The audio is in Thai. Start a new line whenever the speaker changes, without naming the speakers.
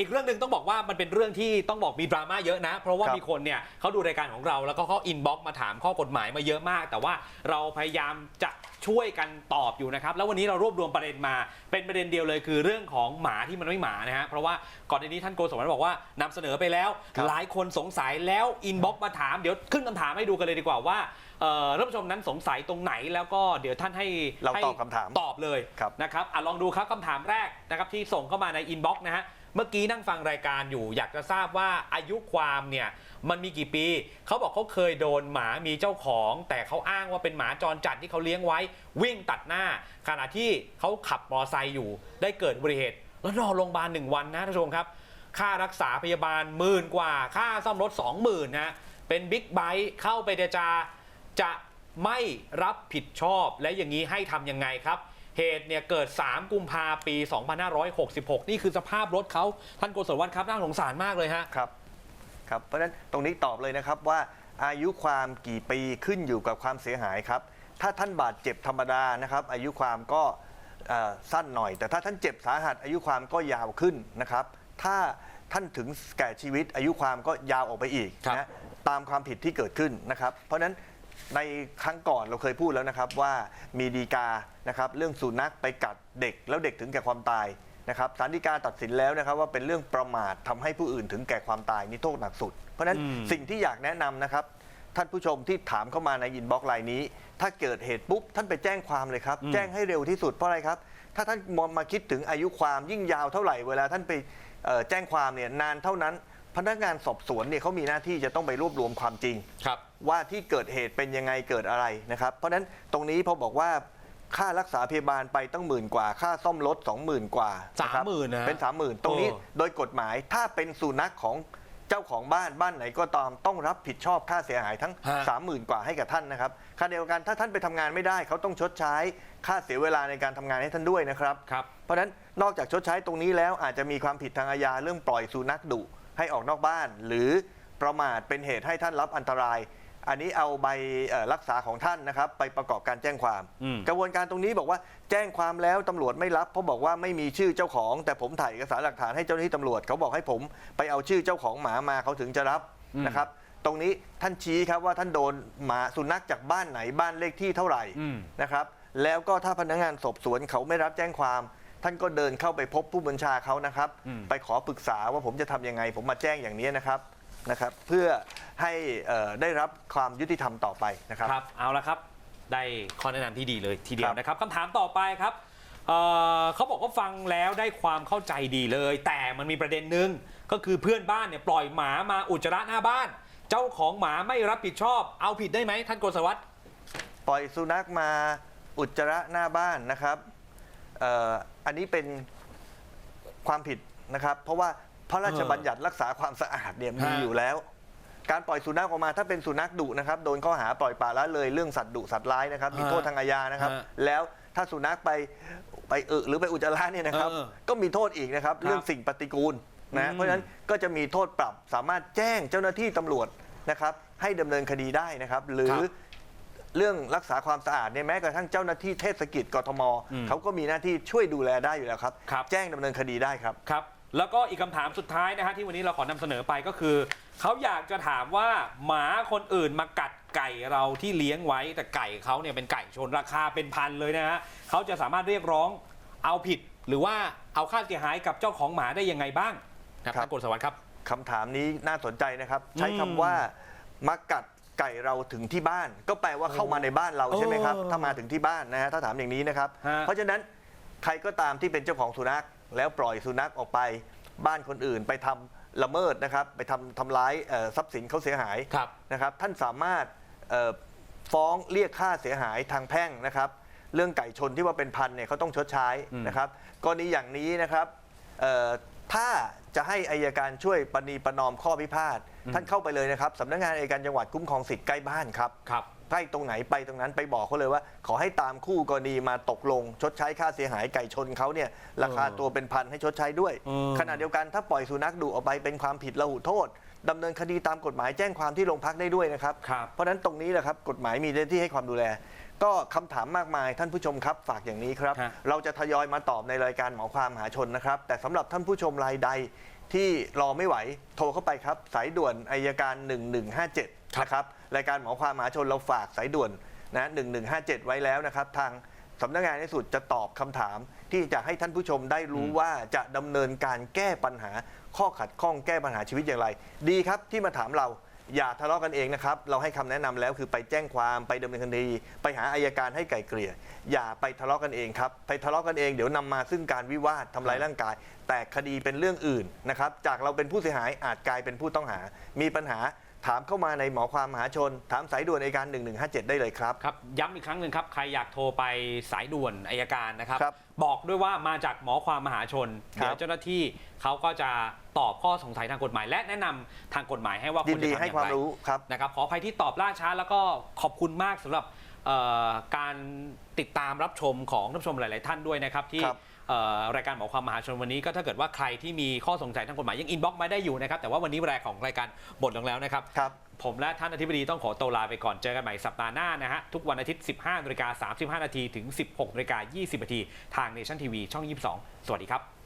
อีกเรื่องหนึ่งต้องบอกว่ามันเป็นเรื่องที่ต้องบอกมีดราม่าเยอะนะ เพราะว่า
ครับ
มีคนเนี่ยเขาดูรายการของเราแล้วก็เขาอินบ็อกมาถามข้อกฎหมายมาเยอะมาก แต่ว่าเราพยายามจะ ช่วยกันตอบอยู่นะครับ แล้ววันนี้เรารวบรวมประเด็นมา เป็นประเด็นเดียวเลยคือเรื่องของหมาที่มันไม่หมานะฮะเพราะว่าก่อนในนี้ท่านโกศลบอกว่านำเสนอไปแล้ว
ครับ
หลายคนสงสัยแล้วอินบ็อกมาถามเดี๋ยวขึ้นคำถามให้ดูกันเลยดีกว่าว่าเอ่อท่านผู้ชมนั้นสงสัยตรงไหนแล้วก็เดี๋ยวท่านให้
เรา
ให้
ตอบคำถาม
ตอบเลย
ครับ
นะครับอะลองดูครับคำถามแรกนะครับที่ส่งเข้ามาในอินบ็อกซ์นะฮะเมื่อกี้นั่งฟังรายการอยู่ อยากจะทราบว่าอายุความเนี่ยมันมีกี่ปี เขาบอกเขาเคยโดนหมามีเจ้าของ แต่เขาอ้างว่าเป็นหมาจรจัดที่เขาเลี้ยงไว้ วิ่งตัดหน้า ขณะที่เขาขับมอเตอร์ไซค์อยู่ ได้เกิดอุบัติเหตุ แล้วนอนโรงพยาบาลหนึ่งวันนะท่านผู้ชมครับ ค่ารักษาพยาบาลหมื่นกว่า ค่าซ่อมรถสองหมื่นนะเป็นบิ๊กไบค์เข้าไปเจรจาจะไม่รับผิดชอบและอย่างนี้ให้ทำยังไงครับเหตุเนี่ยเกิด 3 กุมภาปี 2566 นี่คือสภาพรถเขาท่านโกศลวัฒน์ครับน่าสงสารมากเลยฮะ
ครับ ครับเพราะฉะนั้นตรงนี้ตอบเลยนะครับว่าอายุความกี่ปีขึ้นอยู่กับความเสียหายครับ ถ้าท่านบาดเจ็บธรรมดานะครับ อายุความก็เอ่อสั้นหน่อย แต่ถ้าท่านเจ็บสาหัส อายุความก็ยาวขึ้นนะครับ ถ้าท่านถึงแก่ชีวิต อายุความก็ยาวออกไปอีก
ครับ
นะตามความผิดที่เกิดขึ้นนะครับ เพราะฉะนั้นในครั้งก่อนเราเคยพูดแล้วนะครับว่ามีดีกานะครับเรื่องสุนัขไปกัดเด็กแล้วเด็กถึงแก่ความตาย นะครับศาลฎีกาตัดสินแล้วนะครับว่าเป็นเรื่องประมาททำให้ผู้อื่นถึงแก่ความตายนี่โทษหนักสุด เพราะฉะนั้น
อืม
สิ่งที่อยากแนะนำนะครับ ท่านผู้ชมที่ถามเข้ามาในอินบ็อกซ์ไลน์นี้ ถ้าเกิดเหตุปุ๊บ ท่านไปแจ้งความเลยครับ
อืม
แจ้งให้เร็วที่สุดเพราะอะไรครับ ถ้าท่านมองมาคิดถึงอายุความยิ่งยาวเท่าไหร่เวลาท่านไปเอ่อแจ้งความเนี่ยนานเท่านั้น พนักงานสอบสวนเนี่ยเขามีหน้าที่จะต้องไปรวบรวมความจริง
ครับ
ว่าที่เกิดเหตุเป็นยังไงเกิดอะไรนะครับ เพราะฉะนั้นตรงนี้พอบอกว่า ค่ารักษาพยาบาลไปต้องหมื่นกว่า ค่าซ่อมรถ20,000กว่านะครับ
30,000นะฮะ
เป็น30,000ตรงนี้
โอ้
โดยกฎหมายถ้าเป็นสุนัขของเจ้าของบ้านบ้านไหนก็ตามต้องรับผิดชอบค่าเสียหายทั้ง
ฮะ
30,000 กว่าให้กับท่านนะครับค่าเดียวกันถ้าท่านไปทำงานไม่ได้ เขาต้องชดใช้ค่าเสียเวลาในการทำงานให้ท่านด้วยนะครับ
ครับ
เพราะฉะนั้นนอกจากชดใช้ตรงนี้แล้วอาจจะมีความผิดทางอาญาเรื่องปล่อยสุนัขดุให้ออกนอกบ้าน หรือประมาทเป็นเหตุให้ท่านรับอันตราย อันนี้เอาใบเอ่อรักษาของท่านนะครับ ไปประกอบการแจ้งความ
อืม
กระบวนการตรงนี้บอกว่าแจ้งความแล้วตำรวจไม่รับเพราะบอกว่าไม่มีชื่อเจ้าของ แต่ผมถ่ายเอกสารหลักฐานให้เจ้าหน้าที่ตำรวจเขาบอกให้ผมไปเอาชื่อเจ้าของหมามาเขาถึงจะรับ
อืม
นะครับ ตรงนี้ท่านชี้ครับว่าท่านโดนหมาสุนัขจากบ้านไหนบ้านเลขที่เท่าไหร่
อืม
นะครับ แล้วก็ถ้าพนักงานสอบสวนเขาไม่รับแจ้งความท่านก็เดินเข้าไปพบผู้บัญชาเขานะครับ
อืม
ไปขอปรึกษาว่าผมจะทำยังไง ผมมาแจ้งอย่างนี้นะครับ นะครับเพื่อให้เอ่อได้รับความยุติธรรมต่อไปนะครับ
ครับเอาละครับ ได้ข้อแนะนำที่ดีเลยทีเดีย
ควรับ
นะครับคำถามต่อไปครับเอ่อเขาบอกว่าฟังแล้วได้ความเข้าใจดีเลย แต่มันมีประเด็นหนึ่งก็คือเพื่อนบ้านเนี่ยปล่อยหมามาอุจจาระหน้าบ้าน เจ้าของหมาไม่รับผิดชอบ เอาผิดได้ไหมท่านโกศวัตร
ปล่อยสุนัขมาอุจจาระหน้าบ้านนะครับเอ่ออันนี้เป็นความผิดนะครับ เพราะว่า พระราชบัญญัติรักษาความสะอาดเนี่ยมี
ฮะ
อยู่แล้ว การปล่อยสุนัขออกมาถ้าเป็นสุนัขดุนะครับโดนข้อหาปล่อยปละละเลยเรื่องสัตว์ดุสัตว์ร้ายนะครับมีโทษทางอาญานะครับ
ฮะ
แล้วถ้าสุนัขไปไปอึหรือไปอุจจาระเนี่ยนะครับ
เออ
ก็มีโทษอีกนะครับ
ครับ
เรื่องสิ่งปฏิกูล
อื
นะ
ม
เพราะฉะนั้นก็จะมีโทษปรับสามารถแจ้งเจ้าหน้าที่ตำรวจนะครับ ให้ดำเนินคดีได้นะครับ หรือเรื่องรักษาความสะอาดเนี่ยแม้กระทั่งเจ้าหน้าที่เทศกิจกทม
อืม
เขาก็มีหน้าที่ช่วยดูแลได้อยู่แล้วครับ
ครับ
แจ้งดำเนินคดีได้ครับ
ครับ แล้วก็อีกคำถามสุดท้ายนะฮะที่วันนี้เราขอนำเสนอไปก็คือ เขาอยากจะถามว่าหมาคนอื่นมากัดไก่เราที่เลี้ยงไว้แต่ไก่เขาเนี่ยเป็นไก่ชนราคาเป็นพันเลยนะฮะเขาจะสามารถเรียกร้องเอาผิด หรือว่าเอาค่าเสียหายกับเจ้าของหมาได้ยังไงบ้างครับ
ครับ
ท่านโกศวัตรครับ
คำถามนี้น่าสนใจนะครับ ใช้
อืม
คำว่ามากัดไก่เราถึงที่บ้าน ก็แปลว่าเข้ามาในบ้านเราใช่ไหมครับ
เออ
ถ้ามาถึงที่บ้านนะฮะถ้าถามอย่างนี้นะครับ
ฮะ
เพราะฉะนั้น ใครก็ตามที่เป็นเจ้าของสุนัข แล้วปล่อยสุนัขออกไปบ้านคนอื่นไปทำละเมิดนะครับ ไปทำทำร้ายเอ่อทรัพย์สินเขาเสียหาย
ครับ
นะครับท่านสามารถเอ่อฟ้องเรียกค่าเสียหายทางแพ่งนะครับ เรื่องไก่ชนที่ว่าเป็นพันเนี่ยเขาต้องชดใช้
อืม
นะครับกรณีอย่างนี้นะครับเอ่อถ้าจะให้อายการช่วยปณีประนอมข้อพิพาทท่านเข้าไปเลยนะครับสำนักงานอัยการจังหวัดคุ้มครองสิทธิ์ใกล้บ้านครับ
ครับ
ใกล้ตรงไหนไปตรงนั้นไปบอกเขาเลยว่า ขอให้ตามคู่กรณีมาตกลง ชดใช้ค่าเสียหายไก่ชนเขาเนี่ยราคาตัวเป็นพันให้ชดใช้ด้วย
เออ
ขณะเดียวกันถ้าปล่อยสุนัขดุออกไปเป็นความผิดระหุโทษดำเนินคดีตามกฎหมายแจ้งความที่โรงพักได้ด้วยนะครับ
ครับ
เพราะฉะนั้นตรงนี้แหละครับกฎหมายมีหน้าที่ให้ความดูแล ก็คำถามมากมายท่านผู้ชมครับฝากอย่างนี้ครับ
ฮะ
เราจะทยอยมาตอบในรายการหมอความมหาชนนะครับ แต่สำหรับท่านผู้ชมรายใดที่รอไม่ไหว โทรเข้าไปครับ สายด่วนอายการ 1157
ครับ
นะครับรายการหมอความมหาชนเราฝากสายด่วนนะ1157ไว้แล้วนะครับ ทางสำนักงานในสุดจะตอบคำถาม ที่จะให้ท่านผู้ชมได้รู้ว่าจะดำเนินการแก้ปัญหาข้อขัดข้องแก้ปัญหาชีวิตอย่างไร ดีครับที่มาถามเราอย่าทะเลาะกันเองนะครับ เราให้คำแนะนำแล้วคือไปแจ้งความไปดำเนินคดีไปหาอายการให้ไกล่เกลี่ย อย่าไปทะเลาะกันเองครับ ไปทะเลาะกันเองเดี๋ยวนำมาซึ่งการวิวาททำร้ายร่างกาย แต่คดีเป็นเรื่องอื่นนะครับ จากเราเป็นผู้เสียหายอาจกลายเป็นผู้ต้องหา มีปัญหา ถามเข้ามาในหมอความมหาชน ถามสายด่วนในการ 1157 ได้เลยครับ
ครับย้ำอีกครั้งหนึ่งครับ ใครอยากโทรไปสายด่วนอายการนะครับ
ครับ
บอกด้วยว่ามาจากหมอความมหาชน
ครับ
เดี๋ยวเจ้าหน้าที่เขาก็จะตอบข้อสงสัยทางกฎหมาย และแนะนำทางกฎหมายให้ว่าค
ยิ
วร
น
จะ
ดี
ทำอ
ให้
ย่าง
ความ
ไร
รู้ครับ
นะครับขออภัยที่ตอบล่าช้าแล้วก็ขอบคุณมากสำหรับเอ่อการติดตามรับชมของท่านผู้ชมหลาย ๆ ท่านด้วยนะครับ ที่
ครับ
เอ่อ รายการหมอความมหาชนวันนี้ก็ถ้าเกิดว่าใครที่มีข้อสงสัยทางกฎหมายยังอินบ็อกซ์มาได้อยู่นะครับแต่ว่าวันนี้เวลาของรายการบทลงแล้วนะครับ
ครับ
ผมและท่านอธิบดีต้องขอตัวลาไปก่อนเจอกันใหม่สัปดาห์หน้านะฮะทุกวันอาทิตย์ 15นาฬิกา35นาทีถึง 16นาฬิกา20นาทีทาง Nation TV ช่อง 22 สวัสดีครับ